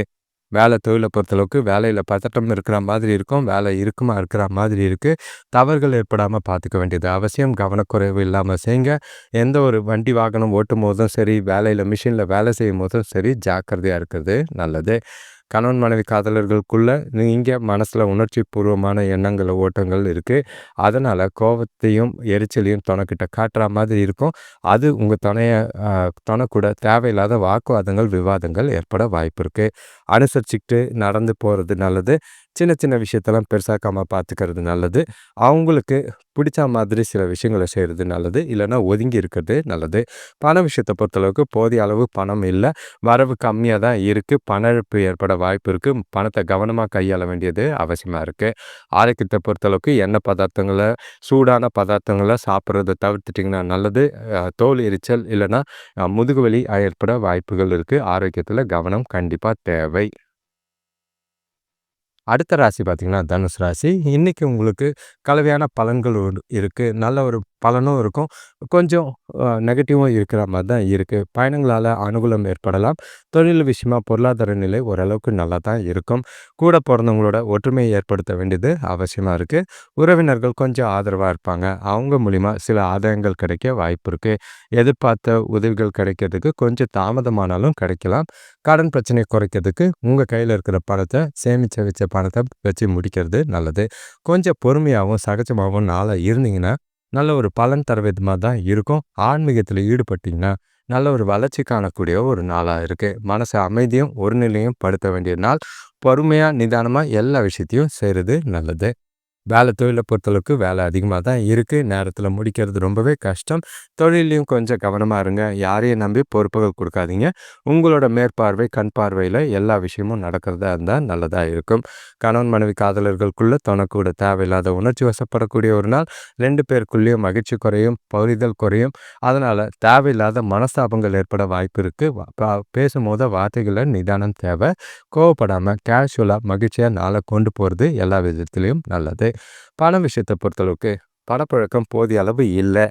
[SPEAKER 1] வேலை தொழிலை பொறுத்தளவுக்கு வேலையில் பதட்டம் இருக்கிற மாதிரி இருக்கும் வேலை இருக்குமா இருக்கிற மாதிரி இருக்குது தவறுகள் ஏற்படாமல் பார்த்துக்க வேண்டியது அவசியம். கவனக்குறைவு இல்லாமல் செய்யுங்க எந்த ஒரு வண்டி வாகனம் ஓட்டும் போதும் சரி வேலையில் மிஷினில் வேலை செய்யும் போதும் சரி ஜாக்கிரதையாக இருக்கிறது நல்லது. கணவன் மனைவி காதலர்களுக்குள்ள இங்கே மனசில் உணர்ச்சி பூர்வமான எண்ணங்கள் ஓட்டங்கள் இருக்குது அதனால் கோபத்தையும் எரிச்சலையும் துணைக்கிட்ட காட்டுற மாதிரி இருக்கும். அது உங்கள் துணையை துணைக்கூட தேவையில்லாத வாக்குவாதங்கள் விவாதங்கள் ஏற்பட வாய்ப்பு இருக்குது அனுசரிச்சுக்கிட்டு நடந்து போகிறது நல்லது. சின்ன சின்ன விஷயத்தெல்லாம் பெருசாக்காமல் பார்த்துக்கிறது நல்லது. அவங்களுக்கு பிடிச்ச மாதிரி சில விஷயங்களை செய்கிறது நல்லது. இல்லைன்னா ஒதுங்கி இருக்கிறது நல்லது. பண விஷயத்தை பொறுத்தளவுக்கு போதிய அளவு பணம் இல்லை. வரவு கம்மியாக தான் இருக்குது பண இழப்பு ஏற்பட வாய்ப்பு இருக்குது பணத்தை கவனமாக கையாள வேண்டியது அவசியமாக இருக்குது ஆரோக்கியத்தை பொறுத்தளவுக்கு எண்ணெய் பதார்த்தங்களை சூடான பதார்த்தங்களை சாப்பிட்றத தவிர்த்துட்டிங்கன்னா நல்லது. தோல் எரிச்சல் இல்லைன்னா முதுகுவலி ஏற்பட வாய்ப்புகள் இருக்குது ஆரோக்கியத்தில் கவனம் கண்டிப்பாக தேவை. அடுத்த ராசி பார்த்திங்கன்னா தனுசு ராசி. இன்றைக்கி உங்களுக்கு கலவையான பலன்கள் இருக்குது நல்ல ஒரு பலனும் இருக்கும். கொஞ்சம் நெகட்டிவும் இருக்கிற மாதிரி தான் இருக்குது பயணங்களால் அனுகூலம் ஏற்படலாம். தொழில் விஷயமா பொருளாதார நிலை ஓரளவுக்கு நல்லா தான் இருக்கும். கூட பிறந்தவங்களோட ஒற்றுமையை ஏற்படுத்த வேண்டியது அவசியமாக இருக்குது உறவினர்கள் கொஞ்சம் ஆதரவாக இருப்பாங்க. அவங்க மூலிமா சில ஆதாயங்கள் கிடைக்க வாய்ப்பு இருக்குது எதிர்பார்த்த உதவிகள் கிடைக்கிறதுக்கு கொஞ்சம் தாமதமானாலும் கிடைக்கலாம். கடன் பிரச்சனையை குறைக்கிறதுக்கு உங்கள் கையில் இருக்கிற பணத்தை சேமித்து வச்ச பணத்தை வச்சு முடிக்கிறது நல்லது. கொஞ்சம் பொறுமையாகவும் சகஜமாகவும் நாளாக இருந்தீங்கன்னா நல்ல ஒரு பலன் தர விதமாக தான் இருக்கும். ஆன்மீகத்தில் ஈடுபட்டிங்கன்னா நல்ல ஒரு வளர்ச்சி காணக்கூடிய ஒரு நாளாக இருக்குது மனசை அமைதியும் ஒரு நிலையும் படுத்த வேண்டிய நாள். பொறுமையாக நிதானமாக எல்லா விஷயத்தையும் செய்கிறது நல்லது. வேலை தொழிலை பொறுத்தளவுக்கு வேலை அதிகமாக தான் இருக்குது நேரத்தில் முடிக்கிறது ரொம்பவே கஷ்டம். தொழிலையும் கொஞ்சம் கவனமாக இருங்க. யாரையும் நம்பி பொறுப்புகள் கொடுக்காதீங்க. உங்களோட மேற்பார்வை கண் பார்வையில் எல்லா விஷயமும் நடக்கிறதா இருந்தால் நல்லதாக இருக்கும். கணவன் மனைவி காதலர்களுக்குள்ளே தனக்கூட தேவையில்லாத உணர்ச்சி வசப்படக்கூடிய ஒரு நாள். ரெண்டு பேருக்குள்ளேயும் மகிழ்ச்சி குறையும் பகுதிகள் குறையும். அதனால் தேவையில்லாத மனஸ்தாபங்கள் ஏற்பட வாய்ப்பு இருக்குது பேசும்போது வார்த்தைகளை நிதானம் தேவை. கோவப்படாமல் கேஷுவலாக மகிழ்ச்சியாக நாளை கொண்டு போகிறது எல்லா விதத்துலேயும் நல்லது. பண விஷயத்தை பொறுத்தளவுக்கு பணப்பழக்கம் போதிய அளவு இல்லை.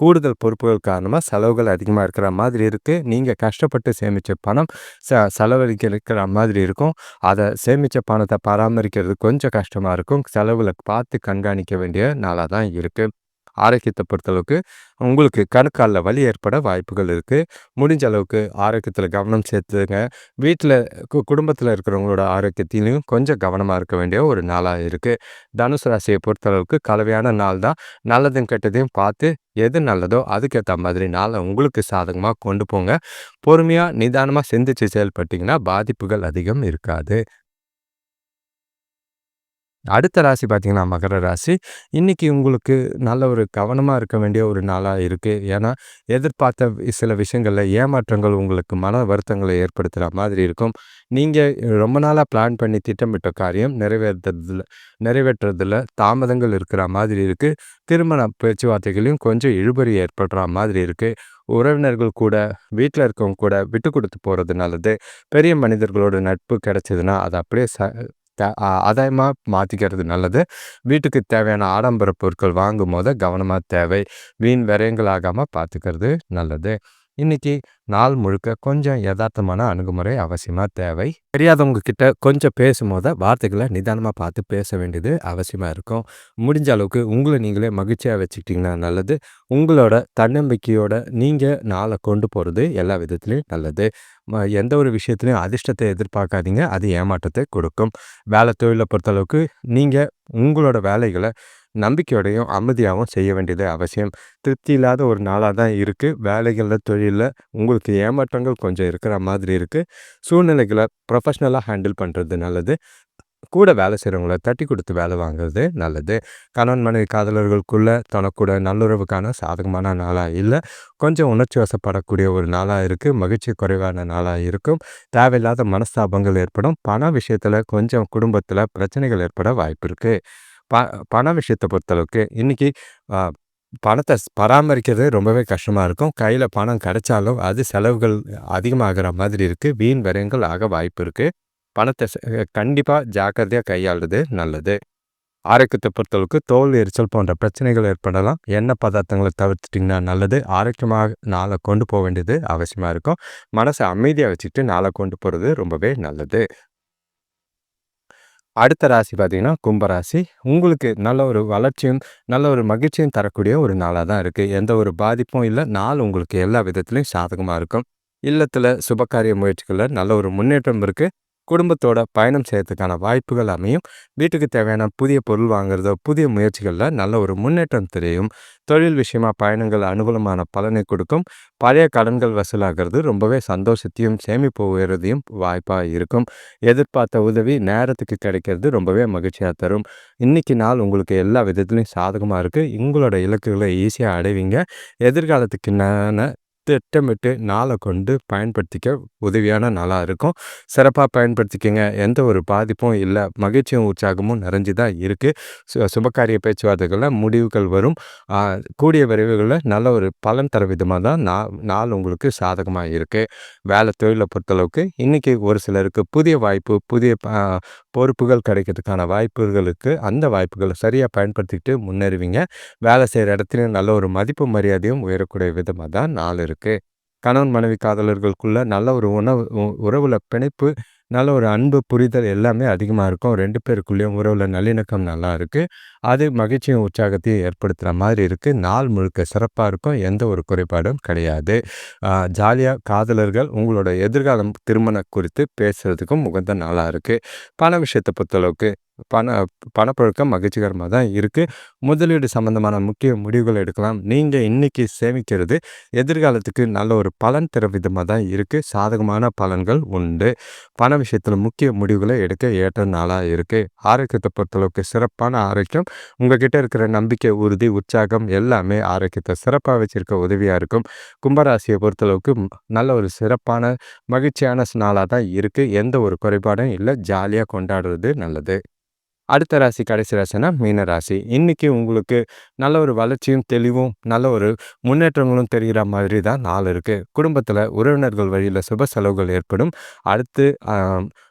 [SPEAKER 1] கூடுதல் பொறுப்புகள் காரணமாக செலவுகள் அதிகமாக இருக்கிற மாதிரி இருக்குது நீங்கள் கஷ்டப்பட்டு சேமித்த பணம் ச செலவழிக்க இருக்கிற மாதிரி இருக்கும். அதை சேமித்த பணத்தை பராமரிக்கிறது கொஞ்சம் கஷ்டமாக இருக்கும். செலவில் பார்த்து கண்காணிக்க வேண்டிய நாளாக தான் இருக்குது ஆரோக்கியத்தை பொறுத்தளவுக்கு உங்களுக்கு கணுக்காலில் வலி ஏற்பட வாய்ப்புகள் இருக்குது முடிஞ்ச அளவுக்கு ஆரோக்கியத்தில் கவனம் சேர்த்துங்க வீட்டில் கு குடும்பத்தில் இருக்கிறவங்களோட ஆரோக்கியத்திலையும் கொஞ்சம் கவனமாக இருக்க வேண்டிய ஒரு நாளாக இருக்குது தனுசு ராசியை பொறுத்தளவுக்கு கலவையான நாள் தான். நல்லதும் கெட்டதையும் பார்த்து எது நல்லதோ அதுக்கேற்ற மாதிரி நாளை உங்களுக்கு சாதகமாக கொண்டு போங்க. பொறுமையாக நிதானமாக சிந்திச்சு செயல்பட்டிங்கன்னா பாதிப்புகள் அதிகம் இருக்காது. அடுத்த ராசி பார்த்திங்கன்னா மகர ராசி. இன்றைக்கி உங்களுக்கு நல்ல ஒரு கவனமாக இருக்க வேண்டிய ஒரு நாளாக இருக்குது ஏன்னா எதிர்பார்த்த சில விஷயங்களில் ஏமாற்றங்கள் உங்களுக்கு மன வருத்தங்களை ஏற்படுத்துகிற மாதிரி இருக்கும். நீங்கள் ரொம்ப நாளாக பிளான் பண்ணி திட்டமிட்ட காரியம் நிறைவேற்றுறதில் நிறைவேற்றுறதில் தாமதங்கள் இருக்கிற மாதிரி இருக்குது திருமண பேச்சுவார்த்தைகளையும் கொஞ்சம் இழுபறி ஏற்படுற மாதிரி இருக்குது உறவினர்கள் கூட வீட்டில் இருக்கவங்க கூட விட்டு கொடுத்து போகிறது நல்லது. பெரிய மனிதர்களோட நட்பு கிடைச்சதுன்னா அதை அப்படியே ச ஆதாயமாக மாற்றிக்கிறது நல்லது. வீட்டுக்கு தேவையான ஆடம்பர பொருட்கள் வாங்கும் போது கவனமாக தேவை. வீண் விரயங்கள் ஆகாமல் பார்த்துக்கிறது நல்லது. இன்னைக்கு நாள் முழுக்க கொஞ்சம் யதார்த்தமான அணுகுமுறை அவசியமாக தேவை? தெரியாதவங்க கிட்ட கொஞ்சம் பேசும்போது வார்த்தைகளை நிதானமாக பார்த்து பேச வேண்டியது அவசியமாக இருக்கும். முடிஞ்ச அளவுக்கு உங்களை நீங்களே மகிழ்ச்சியாக வச்சுக்கிட்டிங்கன்னா நல்லது. உங்களோட தன்னம்பிக்கையோட நீங்கள் நாளை கொண்டு போகிறது எல்லா விதத்துலேயும் நல்லது. எந்த ஒரு விஷயத்துலையும் அதிர்ஷ்டத்தை எதிர்பார்க்காதீங்க. அது ஏமாற்றத்தை கொடுக்கும். வேலை தொழிலை பொறுத்தளவுக்கு நீங்கள் உங்களோட வேலைகளை நம்பிக்கையோடையும் அமைதியாகவும் செய்ய வேண்டியது அவசியம். திருப்தி இல்லாத ஒரு நாளாக தான் இருக்குது வேலைகளில் தொழிலில் உங்களுக்கு ஏமாற்றங்கள் கொஞ்சம் இருக்கிற மாதிரி இருக்குது சூழ்நிலைகளை ப்ரொஃபஷ்னலாக ஹேண்டில் பண்ணுறது நல்லது. கூட வேலை செய்கிறவங்கள தட்டி கொடுத்து வேலை வாங்குறது நல்லது. கணவன் மனைவி காதலர்களுக்குள்ளே தனக்கூட நல்லுறவுக்கான சாதகமான நாளாக இல்லை. கொஞ்சம் உணர்ச்சி வசப்படக்கூடிய ஒரு நாளாக இருக்குது மகிழ்ச்சி குறைவான நாளாக இருக்கும். தேவையில்லாத மனஸ்தாபங்கள் ஏற்படும். பண விஷயத்தில் கொஞ்சம் குடும்பத்தில் பிரச்சனைகள் ஏற்பட வாய்ப்பு இருக்குது ப பண விஷயத்தை பொறுத்தளவுக்கு இன்றைக்கி பணத்தை பராமரிக்கிறது ரொம்பவே கஷ்டமாக இருக்கும். கையில் பணம் கிடைச்சாலும் அது செலவுகள் அதிகமாகிற மாதிரி இருக்குது வீண் விரயங்கள் ஆக வாய்ப்பு இருக்குது பணத்தை கண்டிப்பாக ஜாக்கிரதையாக கையாளுறது நல்லது. ஆரோக்கியத்தை பொறுத்தளவுக்கு தோல் எரிச்சல் போன்ற பிரச்சனைகள் ஏற்படலாம். எண்ணெய் பதார்த்தங்களை தவிர்த்துட்டிங்கன்னா நல்லது. ஆரோக்கியமாக நாளை கொண்டு போக வேண்டியது அவசியமாக இருக்கும். மனசை அமைதியாக வச்சுட்டு நாளை கொண்டு போகிறது ரொம்பவே நல்லது. அடுத்த ராசி பார்த்தீங்கன்னா கும்பராசி. உங்களுக்கு நல்ல ஒரு வளர்ச்சியும் நல்ல ஒரு மகிழ்ச்சியும் தரக்கூடிய ஒரு நாளாக தான் இருக்குது எந்த ஒரு பாதிப்பும் இல்லை. நாள் உங்களுக்கு எல்லா விதத்துலையும் சாதகமாக இருக்கும். இல்லத்தில் சுபகாரிய முயற்சிகளில் நல்ல ஒரு முன்னேற்றம் இருக்குது குடும்பத்தோட பயணம் செய்யறதுக்கான வாய்ப்புகள் அமையும். வீட்டுக்கு தேவையான புதிய பொருள் வாங்குறதோ புதிய முயற்சிகளில் நல்ல ஒரு முன்னேற்றம் தெரியும். தொழில் விஷயமா பயணங்கள் அனுகூலமான பலனை கொடுக்கும். பழைய கடன்கள் வசூலாகிறது ரொம்பவே சந்தோஷத்தையும் சேமிப்பு உயர்றதையும் வாய்ப்பாக இருக்கும். எதிர்பார்த்த உதவி நேரத்துக்கு கிடைக்கிறது ரொம்பவே மகிழ்ச்சியாக தரும். இன்றைக்கி நாள் உங்களுக்கு எல்லா விதத்துலையும் சாதகமாக இருக்குது உங்களோட இலக்குகளை ஈஸியாக அடைவீங்க. எதிர்காலத்துக்கு திட்டமிட்டு நாளை கொண்டு பயன்படுத்திக்க உதவியான நாளாக இருக்கும். சிறப்பாக பயன்படுத்திக்கங்க. எந்த ஒரு பாதிப்பும் இல்லை. மகிழ்ச்சியும் உற்சாகமும் நிறைஞ்சு தான் இருக்குது சு சுபகாரிய பேச்சுவார்த்தைகளில் முடிவுகள் வரும். கூடிய விரைவுகளில் நல்ல ஒரு பலன் தர விதமாக தான் நா நாள் உங்களுக்கு சாதகமாக இருக்குது வேலை தொழிலை பொறுத்தளவுக்கு இன்றைக்கி ஒரு சிலருக்கு புதிய வாய்ப்பு புதிய பொறுப்புகள் கிடைக்கிறதுக்கான வாய்ப்புகளுக்கு அந்த வாய்ப்புகளை சரியாக பயன்படுத்திக்கிட்டு முன்னேறுவீங்க. வேலை செய்கிற இடத்துலையும் நல்ல ஒரு மதிப்பு மரியாதையும் உயரக்கூடிய விதமாக தான் நாள் இருக்குது கணவன் மனைவி காதலர்களுக்குள்ள நல்ல ஒரு உணவு உறவுல பிணைப்பு நல்ல ஒரு அன்பு புரிதல் எல்லாமே அதிகமாக இருக்கும். ரெண்டு பேருக்குள்ளேயும் உறவில் நல்லிணக்கம் நல்லா இருக்குது அது மகிழ்ச்சியும் உற்சாகத்தையும் ஏற்படுத்துகிற மாதிரி இருக்குது நாள் முழுக்க சிறப்பாக இருக்கும். எந்த ஒரு குறைபாடும் கிடையாது. ஜாலியாக காதலர்கள் உங்களோட எதிர்காலம் திருமணம் குறித்து பேசுகிறதுக்கும் உகந்த நாளாக இருக்குது பண விஷயத்தை பொறுத்தளவுக்கு பண பணப்புழக்கம் மகிழ்ச்சிகரமாக தான் இருக்குது முதலீடு சம்மந்தமான முக்கிய முடிவுகள் எடுக்கலாம். நீங்கள் இன்றைக்கி சேமிக்கிறது எதிர்காலத்துக்கு நல்ல ஒரு பலன் தர விதமாக தான் இருக்குது சாதகமான பலன்கள் உண்டு. பண விஷயத்தில் முக்கிய முடிவுகளை எடுக்க ஏற்ற நாளாக இருக்குது ஆரோக்கியத்தை பொறுத்தளவுக்கு சிறப்பான ஆரோக்கியம். உங்ககிட்ட இருக்கிற நம்பிக்கை உறுதி உற்சாகம் எல்லாமே ஆரோக்கியத்தை சிறப்பாக வச்சுருக்க உதவியாக இருக்கும். கும்பராசியை பொறுத்தளவுக்கு நல்ல ஒரு சிறப்பான மகிழ்ச்சியான நாளாக தான் இருக்குது எந்த ஒரு குறைபாடும் இல்லை. ஜாலியாக கொண்டாடுறது நல்லது. அடுத்த ராசி கடைசி ராசினா மீன ராசி. இன்றைக்கி உங்களுக்கு நல்ல ஒரு வளர்ச்சியும் தெளிவும் நல்ல ஒரு முன்னேற்றங்களும் தெரிகிற மாதிரி தான் நாள் இருக்குது குடும்பத்தில் உறவினர்கள் வழியில் சுப செலவுகள் ஏற்படும். அடுத்து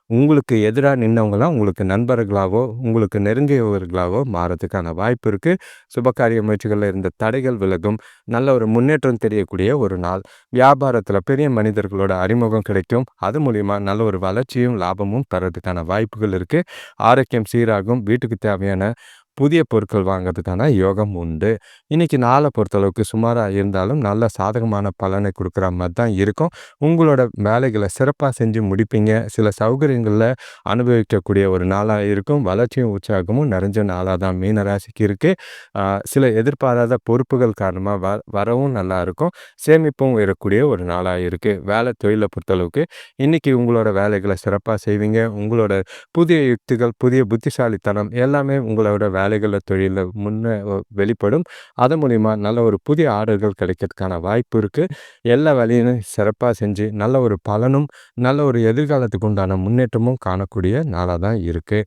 [SPEAKER 1] உங்களுக்கு எதிராக நின்றவங்களாம் உங்களுக்கு நண்பர்களாகவோ உங்களுக்கு நெருங்கியவர்களாகவோ மாறதுக்கான வாய்ப்பு இருக்குது சுபகாரிய முயற்சிகளில் இருந்த தடைகள் விலகும். நல்ல ஒரு முன்னேற்றம் தெரியக்கூடிய ஒரு நாள். வியாபாரத்தில் பெரிய மனிதர்களோட அறிமுகம் கிடைக்கும். அது மூலிமா நல்ல ஒரு வளர்ச்சியும் லாபமும் தரதுக்கான வாய்ப்புகள் இருக்குது ஆரோக்கியம் சீராகும். வீட்டுக்கு தேவையான புதிய பொருட்கள் வாங்கிறதுக்கான யோகம் உண்டு. இன்றைக்கி நாளை பொறுத்தளவுக்கு சுமாராக இருந்தாலும் நல்ல சாதகமான பலனை கொடுக்குற மாதிரி தான் இருக்கும். உங்களோட வேலைகளை சிறப்பாக செஞ்சு முடிப்பீங்க. சில சௌகரியங்களில் அனுபவிக்கக்கூடிய ஒரு நாளாக இருக்கும். வளர்ச்சியும் உற்சாகமும் நிறைஞ்ச நாளாக தான் மீன ராசிக்கு இருக்குது சில எதிர்பாராத பொறுப்புகள் காரணமாக வ வரவும் நல்லா இருக்கும். சேமிப்பும் இருக்கக்கூடிய ஒரு நாளாக இருக்குது வேலை தொழிலை பொறுத்தளவுக்கு இன்றைக்கி உங்களோட வேலைகளை சிறப்பாக செய்வீங்க. உங்களோட புதிய யுக்திகள் புதிய புத்திசாலித்தனம் எல்லாமே உங்களோட வே வேலைகளில் தொழிலில் முன்னே வெளிப்படும். அதன் மூலிமா நல்ல ஒரு புதிய ஆர்டர்கள் கிடைக்கிறதுக்கான வாய்ப்பு இருக்குது எல்லா வேலையும் சிறப்பாக செஞ்சு நல்ல ஒரு பலனும் நல்ல ஒரு எதிர்காலத்துக்கு உண்டான முன்னேற்றமும் காணக்கூடிய நாளாக தான் இருக்குது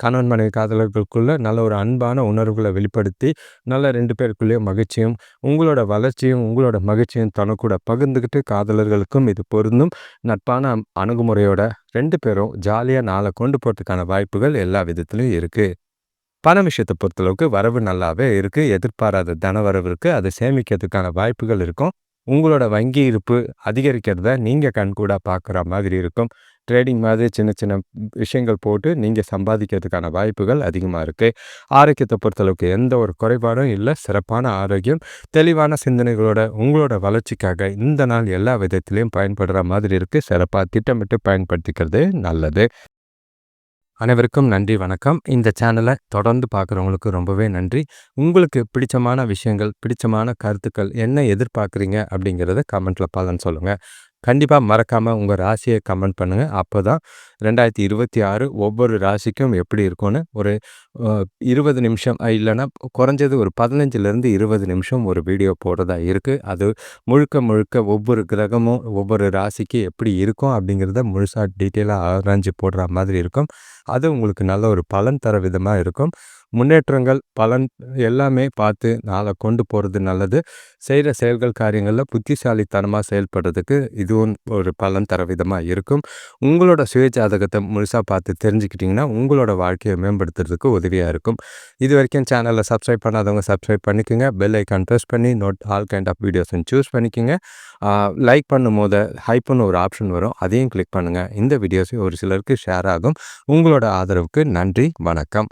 [SPEAKER 1] கணவன் மனைவி காதலர்களுக்குள்ளே நல்ல ஒரு அன்பான உணர்வுகளை வெளிப்படுத்தி நல்ல ரெண்டு பேருக்குள்ளேயும் மகிழ்ச்சியும் உங்களோட வளர்ச்சியும் உங்களோட மகிழ்ச்சியும் தனக்கூட பகிர்ந்துக்கிட்டு காதலர்களுக்கும் இது பொருந்தும். நட்பான அணுகுமுறையோட ரெண்டு பேரும் ஜாலியாக நாளை கொண்டு போகிறதுக்கான வாய்ப்புகள் எல்லா விதத்துலையும் இருக்குது பண விஷயத்தை பொறுத்தளவுக்கு வரவு நல்லாவே இருக்குது எதிர்பாராத தன வரவு இருக்குது அதை சேமிக்கிறதுக்கான வாய்ப்புகள் இருக்கும். உங்களோட வங்கி இருப்பு அதிகரிக்கிறத நீங்கள் கண்கூடாக பார்க்குற மாதிரி இருக்கும். ட்ரேடிங் மாதிரி சின்ன சின்ன விஷயங்கள் போட்டு நீங்கள் சம்பாதிக்கிறதுக்கான வாய்ப்புகள் அதிகமாக இருக்குது ஆரோக்கியத்தை பொறுத்தளவுக்கு எந்த ஒரு குறைபாடும் இல்லை. சிறப்பான ஆரோக்கியம். தெளிவான சிந்தனைகளோட உங்களோட வளர்ச்சிக்காக இந்த நாள் எல்லா விதத்திலையும் பயன்படுற மாதிரி இருக்குது சிறப்பாக திட்டமிட்டு பயன்படுத்திக்கிறது நல்லது. அனைவருக்கும் நன்றி வணக்கம். இந்த சேனலை தொடர்ந்து பார்க்குறவங்களுக்கு ரொம்பவே நன்றி. உங்களுக்கு பிடிச்சமான விஷயங்கள் பிடிச்சமான கருத்துக்கள் என்ன எதிர்பார்க்குறீங்க அப்படிங்கிறத கமெண்ட்டில் பலன் சொல்லுங்கள் கண்டிப்பாக மறக்காமல் உங்கள் ராசியை கமெண்ட் பண்ணுங்கள் அப்போ தான் ரெண்டாயிரத்தி இருபத்தி ஆறு ஒவ்வொரு ராசிக்கும் எப்படி இருக்கும்னு ஒரு இருபது நிமிஷம் இல்லைன்னா குறைஞ்சது ஒரு பதினஞ்சுலேருந்து இருபது நிமிஷம் ஒரு வீடியோ போடுறதா இருக்குது அது முழுக்க முழுக்க ஒவ்வொரு கிரகமும் ஒவ்வொரு ராசிக்கு எப்படி இருக்கும் அப்படிங்கிறத முழுசாக டீட்டெயிலாக ஆராய்ஞ்சு போடுற மாதிரி இருக்கும். அது உங்களுக்கு நல்ல ஒரு பலன் தர விதமாக இருக்கும். முன்னேற்றங்கள் பலன் எல்லாமே பார்த்து நாளை கொண்டு போகிறது நல்லது. செய்கிற செயல்கள் காரியங்களில் புத்திசாலித்தனமாக செயல்படுறதுக்கு இதுவும் ஒரு பலன் தர விதமாக இருக்கும். உங்களோட சுயஜாதகத்தை முழுசாக பார்த்து தெரிஞ்சுக்கிட்டிங்கன்னா உங்களோட வாழ்க்கையை மேம்படுத்துறதுக்கு உதவியாக இருக்கும். இது வரைக்கும் சேனலில் சப்ஸ்கிரைப் பண்ணாதவங்க சப்ஸ்கிரைப் பண்ணிக்கோங்க. பெல் ஐக்கான் ப்ரெஸ் பண்ணி நோட் ஆல் கைண்ட் ஆஃப் வீடியோஸை சூஸ் பண்ணிக்கோங்க. லைக் பண்ணும் போது ஹைப்புன்னு ஒரு ஆப்ஷன் வரும். அதையும் கிளிக் பண்ணுங்கள் இந்த வீடியோஸையும் ஒரு சிலருக்கு ஷேர் ஆகும். உங்களோட ஆதரவுக்கு நன்றி வணக்கம்.